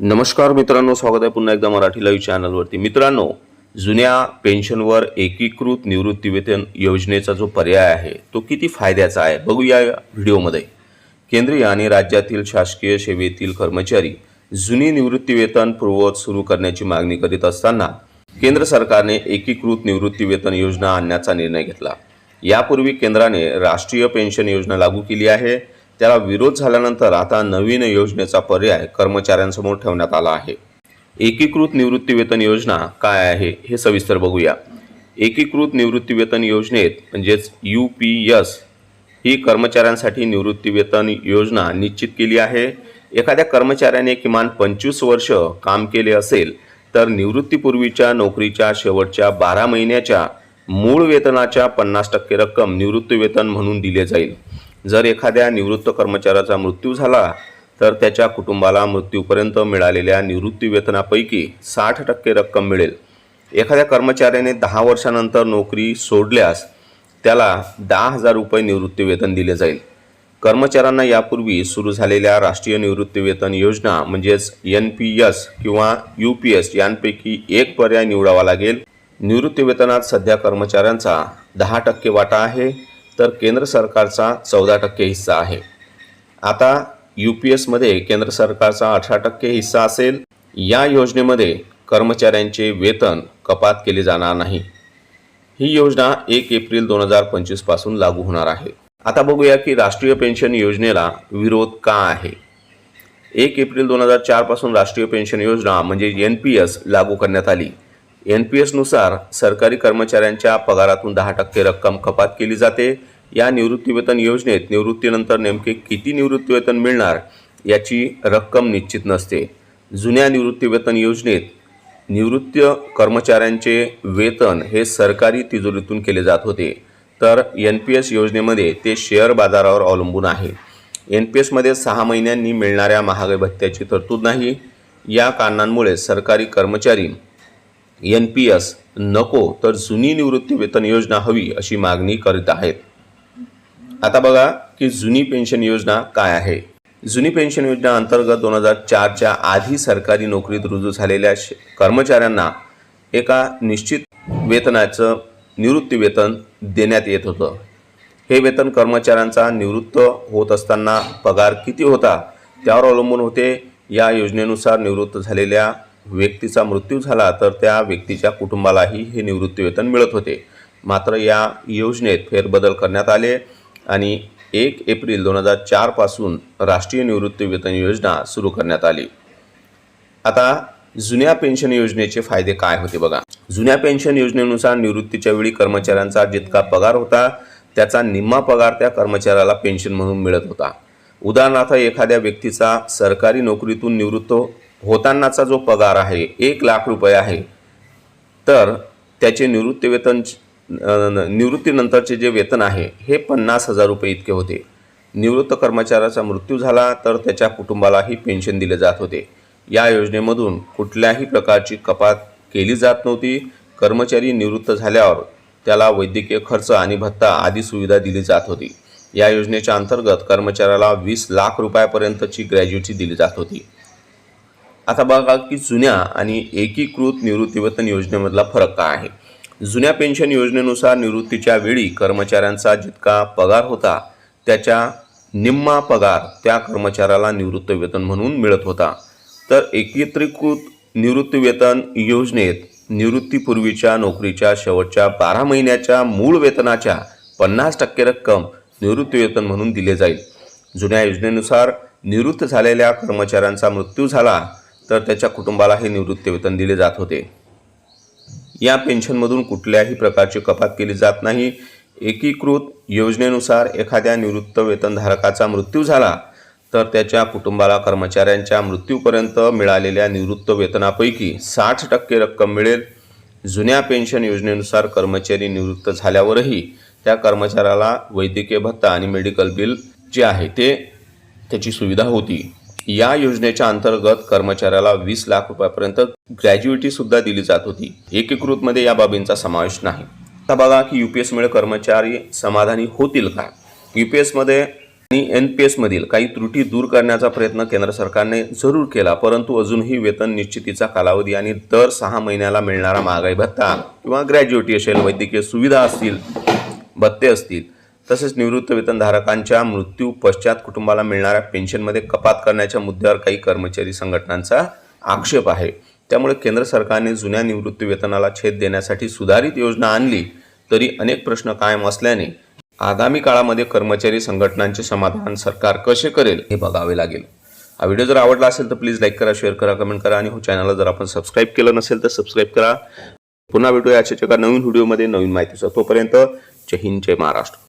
नमस्कार मित्रांनो स्वागत आहे पुन्हा एकदा मराठी लाईव्ह चॅनलवरती मित्रांनो जुन्या पेन्शनवर एकीकृत निवृत्तीवेतन योजनेचा जो पर्याय आहे तो किती फायद्याचा आहे? बघूया या व्हिडिओमध्ये. केंद्रीय आणि राज्यातील शासकीय सेवेतील कर्मचारी जुनी निवृत्तीवेतन पूर्ववत सुरू करण्याची मागणी करीत असताना केंद्र सरकारने एकीकृत निवृत्तीवेतन योजना आणण्याचा निर्णय घेतला. यापूर्वी केंद्राने राष्ट्रीय पेन्शन योजना लागू केली आहे. त्याला विरोध झाल्यानंतर आता नवीन योजनेचा पर्याय कर्मचाऱ्यांसमोर ठेवण्यात आला आहे. एकीकृत निवृत्तीवेतन योजना काय आहे हे सविस्तर बघूया. एकीकृत निवृत्तीवेतन योजनेत म्हणजेच यू पी एस ही कर्मचाऱ्यांसाठी निवृत्तीवेतन योजना निश्चित केली आहे. एखाद्या कर्मचाऱ्याने किमान पंचवीस वर्ष काम केले असेल तर निवृत्तीपूर्वीच्या नोकरीच्या शेवटच्या बारा महिन्याच्या मूळ वेतनाच्या पन्नास टक्के रक्कम निवृत्तीवेतन म्हणून दिले जाईल. जर एखाद्या निवृत्त कर्मचाऱ्याचा मृत्यू झाला तर त्याच्या कुटुंबाला मृत्यूपर्यंत मिळालेल्या निवृत्तीवेतनापैकी साठ टक्के रक्कम मिळेल. एखाद्या कर्मचाऱ्याने दहा वर्षानंतर नोकरी सोडल्यास त्याला दहा हजार रुपये निवृत्तीवेतन दिले जाईल. कर्मचाऱ्यांना यापूर्वी सुरू झालेल्या राष्ट्रीय निवृत्तीवेतन योजना म्हणजेच एन पी एस किंवा यू पी एस यांपैकी एक पर्याय निवडावा लागेल. निवृत्तीवेतनात सध्या कर्मचाऱ्यांचा दहा टक्के वाटा आहे. तर केंद्र सरकारचा चौदा टक्के हिस्सा आहे. आता यू पी एसमध्ये केंद्र सरकारचा अठरा टक्के हिस्सा असेल या योजनेमध्ये कर्मचाऱ्यांचे वेतन कपात केले जाणार नाही. ही योजना एक एप्रिल दोन हजार पंचवीसपासून लागू होणार आहे. आता बघूया की राष्ट्रीय पेन्शन योजनेला विरोध का आहे? एक एप्रिल दोन हजार चारपासून राष्ट्रीय पेन्शन योजना म्हणजे एन पी एस लागू करण्यात आली. एन पी एसनुसार सरकारी कर्मचाऱ्यांच्या पगारातून दहा टक्के रक्कम कपात केली जाते. या निवृत्तीवेतन योजनेत निवृत्तीनंतर नेमके किती निवृत्तीवेतन मिळणार याची रक्कम निश्चित नसते. जुन्या निवृत्तीवेतन योजनेत निवृत्त कर्मचाऱ्यांचे वेतन हे सरकारी तिजोरीतून केले जात होते. तर एन पी एस योजनेमध्ये ते शेअर बाजारावर अवलंबून आहे. एन पी एसमध्ये सहा महिन्यांनी मिळणाऱ्या महागाई भत्त्याची तरतूद नाही. या कारणांमुळे सरकारी कर्मचारी एन पी एस नको तर जुनी निवृत्ती वेतन योजना हवी अशी मागणी करीत आहेत. आता बघा की जुनी पेन्शन योजना काय आहे. जुनी पेन्शन योजना अंतर्गत दोन हजार चारच्या आधी सरकारी नोकरीत रुजू झालेल्या कर्मचाऱ्यांना एका निश्चित वेतनाचं निवृत्ती वेतन देण्यात येत होतं. हे वेतन कर्मचाऱ्यांचा निवृत्त होत असताना पगार किती होता त्यावर अवलंबून होते. या योजनेनुसार निवृत्त झालेल्या व्यक्तीचा मृत्यू झाला तर त्या व्यक्तीच्या कुटुंबालाही हे निवृत्तीवेतन मिळत होते. मात्र या योजनेत फेरबदल करण्यात आले आणि एक एप्रिल दोन हजार चारपासून राष्ट्रीय निवृत्तीवेतन योजना सुरू करण्यात आली. आता जुन्या पेन्शन योजनेचे फायदे काय होते बघा. जुन्या पेन्शन योजनेनुसार निवृत्तीच्या वेळी कर्मचाऱ्यांचा जितका पगार होता त्याचा निम्मा पगार त्या कर्मचाऱ्याला पेन्शन म्हणून मिळत होता. उदाहरणार्थ एखाद्या व्यक्तीचा सरकारी नोकरीतून निवृत्त होतानाचा जो पगार आहे एक लाख रुपये आहे तर त्याचे निवृत्तीवेतन निवृत्तीनंतरचे जे वेतन आहे हे पन्नास हजार रुपये इतके होते. निवृत्त कर्मचाऱ्याचा मृत्यू झाला तर त्याच्या कुटुंबालाही पेन्शन दिले जात होते. या योजनेमधून कुठल्याही प्रकारची कपात केली जात नव्हती. कर्मचारी निवृत्त झाल्यावर त्याला वैद्यकीय खर्च आणि भत्ता आदी सुविधा दिली जात होती. या योजनेच्या अंतर्गत कर्मचाऱ्याला वीस लाख रुपयापर्यंतची ग्रॅज्युएटी दिली जात होती. आता बघा की जुन्या आणि एकीकृत निवृत्तीवेतन योजनेमधला फरक काय आहे? जुन्या पेन्शन योजनेनुसार निवृत्तीच्या वेळी कर्मचाऱ्यांचा जितका पगार होता त्याच्या निम्मा पगार त्या कर्मचाऱ्याला निवृत्तीवेतन म्हणून मिळत होता. तर एकत्रीकृत निवृत्तीवेतन योजनेत निवृत्तीपूर्वीच्या नोकरीच्या शेवटच्या बारा महिन्याच्या मूळ वेतनाच्या पन्नास टक्के रक्कम निवृत्तीवेतन म्हणून दिले जाईल. जुन्या योजनेनुसार निवृत्त झालेल्या कर्मचाऱ्यांचा मृत्यू झाला तर त्याच्या कुटुंबाला हे निवृत्तीवेतन दिले जात होते. या पेन्शनमधून कुठल्याही प्रकारची कपात केली जात नाही. एकीकृत योजनेनुसार एखाद्या निवृत्त वेतनधारकाचा मृत्यू झाला तर त्याच्या कुटुंबाला कर्मचाऱ्यांच्या मृत्यूपर्यंत मिळालेल्या निवृत्त वेतनापैकी साठ टक्के रक्कम मिळेल. जुन्या पेन्शन योजनेनुसार कर्मचारी निवृत्त झाल्यावरही त्या कर्मचाऱ्याला वैद्यकीय भत्ता आणि मेडिकल बिल जे आहे ते त्याची सुविधा होती. या योजनेच्या अंतर्गत कर्मचाऱ्याला वीस लाख रुपयापर्यंत ग्रॅज्युएटी सुद्धा दिली जात होती. एकीकृतमध्ये या बाबींचा समावेश नाही. आता बघा की यू पी एसमुळे कर्मचारी समाधानी होतील का? यू पी एसमध्ये आणि एन पी एसमधील काही त्रुटी दूर करण्याचा प्रयत्न केंद्र सरकारने जरूर केला परंतु अजूनही वेतन निश्चितीचा कालावधी आणि दर सहा महिन्याला मिळणारा महागाई भत्ता किंवा ग्रॅज्युएटी असेल वैद्यकीय सुविधा असतील भत्ते असतील तसेच निवृत्त वेतनधारकांच्या मृत्यू पश्चात कुटुंबाला मिळणाऱ्या पेन्शनमध्ये कपात करण्याच्या मुद्द्यावर काही कर्मचारी संघटनांचा आक्षेप आहे. त्यामुळे केंद्र सरकारने जुन्या निवृत्ती वेतनाला छेद देण्यासाठी सुधारित योजना आणली तरी अनेक प्रश्न कायम असल्याने आगामी काळामध्ये कर्मचारी संघटनांचे समाधान सरकार कसे करेल हे बघावे लागेल. हा व्हिडिओ जर आवडला असेल तर प्लीज लाईक करा शेअर करा कमेंट करा आणि हो चॅनलला जर आपण सबस्क्राईब केलं नसेल तर सबस्क्राईब करा. पुन्हा भेटूया याच्या एका नवीन व्हिडिओमध्ये नवीन माहितीचा तोपर्यंत जय हिंद जय महाराष्ट्र.